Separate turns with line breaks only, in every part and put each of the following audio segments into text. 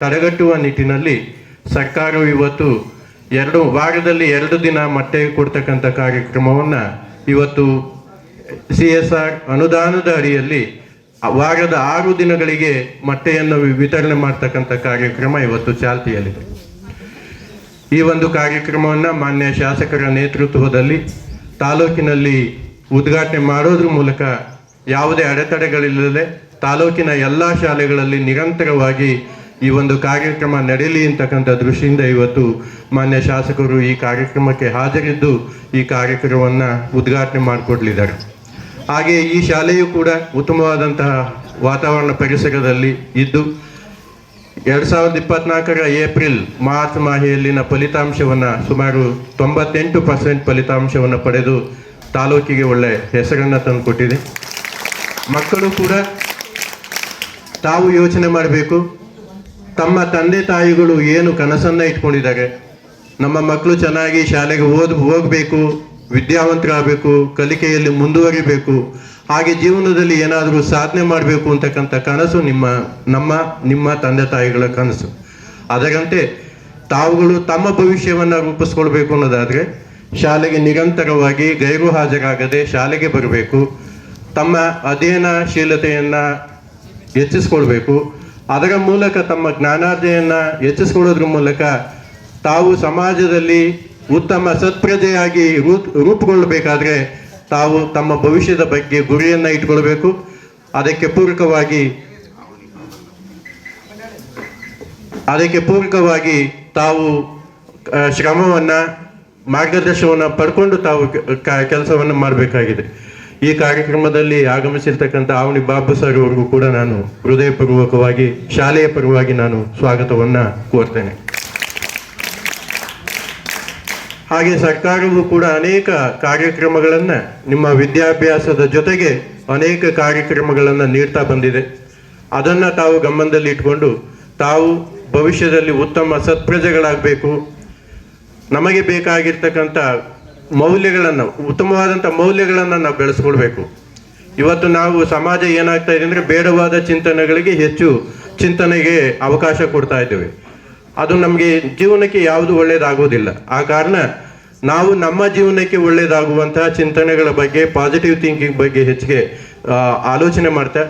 ತಡೆಗಟ್ಟುವ ನಿಟ್ಟಿನಲ್ಲಿ ಸರ್ಕಾರವು ಇವತ್ತು ಎರಡು ವಾರದಲ್ಲಿ ಎರಡು ದಿನ ಮೊಟ್ಟೆ ಕೊಡ್ತಕ್ಕಂಥ ಕಾರ್ಯಕ್ರಮವನ್ನು ಇವತ್ತು ಸಿ ಎಸ್ ಆರ್ ಅನುದಾನದ ಅಡಿಯಲ್ಲಿ ವಾರದ ಆರು ದಿನಗಳಿಗೆ ಮೊಟ್ಟೆಯನ್ನು ವಿತರಣೆ ಮಾಡ್ತಕ್ಕಂಥ ಕಾರ್ಯಕ್ರಮ ಇವತ್ತು ಚಾಲ್ತಿಯಲ್ಲಿದೆ. ಈ ಒಂದು ಕಾರ್ಯಕ್ರಮವನ್ನು ಮಾನ್ಯ ಶಾಸಕರ ನೇತೃತ್ವದಲ್ಲಿ ತಾಲೂಕಿನಲ್ಲಿ ಉದ್ಘಾಟನೆ ಮಾಡೋದ್ರ ಮೂಲಕ ಯಾವುದೇ ಅಡೆತಡೆಗಳಿಲ್ಲದೆ ತಾಲೂಕಿನ ಎಲ್ಲ ಶಾಲೆಗಳಲ್ಲಿ ನಿರಂತರವಾಗಿ ಈ ಒಂದು ಕಾರ್ಯಕ್ರಮ ನಡೆಯಲಿ ಅಂತಕ್ಕಂಥ ದೃಷ್ಟಿಯಿಂದ ಇವತ್ತು ಮಾನ್ಯ ಶಾಸಕರು ಈ ಕಾರ್ಯಕ್ರಮಕ್ಕೆ ಹಾಜರಿದ್ದು ಈ ಕಾರ್ಯಕ್ರಮವನ್ನು ಉದ್ಘಾಟನೆ ಮಾಡಿಕೊಡ್ಲಿದ್ದಾರೆ. ಹಾಗೆ ಈ ಶಾಲೆಯು ಕೂಡ ಉತ್ತಮವಾದಂತಹ ವಾತಾವರಣ ಪರಿಸರದಲ್ಲಿ ಇದ್ದು, ಎರಡು ಸಾವಿರದ ಇಪ್ಪತ್ನಾಲ್ಕರ ಏಪ್ರಿಲ್ ಮಾರ್ಚ್ ಮಾಹೆಯಲ್ಲಿನ ಫಲಿತಾಂಶವನ್ನು ಸುಮಾರು ತೊಂಬತ್ತೆಂಟು ಪರ್ಸೆಂಟ್ ಫಲಿತಾಂಶವನ್ನು ಪಡೆದು ತಾಲೂಕಿಗೆ ಒಳ್ಳೆ ಹೆಸರನ್ನು ತಂದುಕೊಟ್ಟಿದೆ. ಮಕ್ಕಳು ಕೂಡ ತಾವು ಯೋಚನೆ ಮಾಡಬೇಕು. ತಮ್ಮ ತಂದೆ ತಾಯಿಗಳು ಏನು ಕನಸನ್ನು ಇಟ್ಕೊಂಡಿದ್ದಾರೆ? ನಮ್ಮ ಮಕ್ಕಳು ಚೆನ್ನಾಗಿ ಶಾಲೆಗೆ ಓದ್, ಹೋಗಬೇಕು, ವಿದ್ಯಾವಂತರಾಗಬೇಕು, ಕಲಿಕೆಯಲ್ಲಿ ಮುಂದುವರಿಬೇಕು, ಹಾಗೆ ಜೀವನದಲ್ಲಿ ಏನಾದರೂ ಸಾಧನೆ ಮಾಡಬೇಕು ಅಂತಕ್ಕಂಥ ಕನಸು ನಿಮ್ಮ, ನಮ್ಮ, ನಿಮ್ಮ ತಂದೆ ತಾಯಿಗಳ ಕನಸು. ಅದರಂತೆ ತಾವುಗಳು ತಮ್ಮ ಭವಿಷ್ಯವನ್ನು ರೂಪಿಸ್ಕೊಳ್ಬೇಕು ಅನ್ನೋದಾದರೆ, ಶಾಲೆಗೆ ನಿರಂತರವಾಗಿ ಗೈರು ಹಾಜರಾಗದೆ ಶಾಲೆಗೆ ಬರಬೇಕು, ತಮ್ಮ ಅಧ್ಯಯನಶೀಲತೆಯನ್ನು ಹೆಚ್ಚಿಸ್ಕೊಳ್ಬೇಕು ಅದರ ಮೂಲಕ ತಮ್ಮ ಜ್ಞಾನಾರ್ಜನೆಯನ್ನು ಹೆಚ್ಚಿಸ್ಕೊಳ್ಳೋದ್ರ ಮೂಲಕ ತಾವು ಸಮಾಜದಲ್ಲಿ ಉತ್ತಮ ಸತ್ಪ್ರಜೆಯಾಗಿ ರೂಪ್, ರೂಪುಗೊಳ್ಳಬೇಕಾದ್ರೆ ತಾವು ತಮ್ಮ ಭವಿಷ್ಯದ ಬಗ್ಗೆ ಗುರಿಯನ್ನು ಇಟ್ಕೊಳ್ಬೇಕು. ಅದಕ್ಕೆ ಪೂರಕವಾಗಿ ಅದಕ್ಕೆ ಪೂರಕವಾಗಿ ತಾವು ಶ್ರಮವನ್ನ ಮಾರ್ಗದರ್ಶನವನ್ನು ಪಡ್ಕೊಂಡು ತಾವು ಕೆಲಸವನ್ನು ಮಾಡಬೇಕಾಗಿದೆ. ಈ ಕಾರ್ಯಕ್ರಮದಲ್ಲಿ ಆಗಮಿಸಿರ್ತಕ್ಕಂಥ ಆವಣಿ ಬಾಬು ಸರ್ ಅವರಿಗೂ ಕೂಡ ನಾನು ಹೃದಯಪೂರ್ವಕವಾಗಿ, ಶಾಲೆಯ ಪರವಾಗಿ ನಾನು ಸ್ವಾಗತವನ್ನು ಕೋರ್ತೇನೆ. ಹಾಗೆ ಸರ್ಕಾರವು ಕೂಡ ಅನೇಕ ಕಾರ್ಯಕ್ರಮಗಳನ್ನು ನಿಮ್ಮ ವಿದ್ಯಾಭ್ಯಾಸದ ಜೊತೆಗೆ ಅನೇಕ ಕಾರ್ಯಕ್ರಮಗಳನ್ನು ನೀಡ್ತಾ ಬಂದಿದೆ. ಅದನ್ನು ತಾವು ಗಮನದಲ್ಲಿ ಇಟ್ಕೊಂಡು ತಾವು ಭವಿಷ್ಯದಲ್ಲಿ ಉತ್ತಮ ಸತ್ಪ್ರಜೆಗಳಾಗಬೇಕು. ನಮಗೆ ಬೇಕಾಗಿರ್ತಕ್ಕಂಥ ಮೌಲ್ಯಗಳನ್ನು ಉತ್ತಮವಾದಂಥ ಮೌಲ್ಯಗಳನ್ನು ನಾವು ಬೆಳೆಸ್ಕೊಳ್ಬೇಕು. ಇವತ್ತು ನಾವು ಸಮಾಜ ಏನಾಗ್ತಾ ಇದೆ ಅಂದರೆ ಬೇಡವಾದ ಚಿಂತನೆಗಳಿಗೆ ಹೆಚ್ಚು ಚಿಂತನೆಗೆ ಅವಕಾಶ ಕೊಡ್ತಾ ಇದ್ದೇವೆ. ಅದು ನಮಗೆ ಜೀವನಕ್ಕೆ ಯಾವುದು ಒಳ್ಳೆಯದಾಗೋದಿಲ್ಲ ಆ ಕಾರಣ ನಾವು ನಮ್ಮ ಜೀವನಕ್ಕೆ ಒಳ್ಳೆಯದಾಗುವಂತಹ ಚಿಂತನೆಗಳ ಬಗ್ಗೆ ಪಾಸಿಟಿವ್ ಥಿಂಕಿಂಗ್ ಬಗ್ಗೆ ಹೆಚ್ಚಿಗೆ ಆಲೋಚನೆ ಮಾಡ್ತಾ,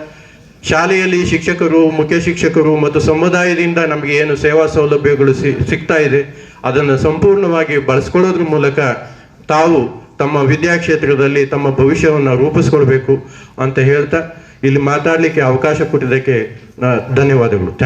ಶಾಲೆಯಲ್ಲಿ ಶಿಕ್ಷಕರು, ಮುಖ್ಯ ಶಿಕ್ಷಕರು ಮತ್ತು ಸಮುದಾಯದಿಂದ ನಮಗೆ ಏನು ಸೇವಾ ಸೌಲಭ್ಯಗಳು ಸಿಗ್ತಾ ಇದೆ, ಅದನ್ನು ಸಂಪೂರ್ಣವಾಗಿ ಬಳಸ್ಕೊಳ್ಳೋದ್ರ ಮೂಲಕ ತಾವು ತಮ್ಮ ವಿದ್ಯಾಕ್ಷೇತ್ರದಲ್ಲಿ ತಮ್ಮ ಭವಿಷ್ಯವನ್ನು ರೂಪಿಸ್ಕೊಳ್ಬೇಕು ಅಂತ ಹೇಳ್ತಾ ಇಲ್ಲಿ ಮಾತಾಡಲಿಕ್ಕೆ ಅವಕಾಶ ಕೊಟ್ಟಿದ್ದಕ್ಕೆ ಧನ್ಯವಾದಗಳು. ಥ್ಯಾಂಕ್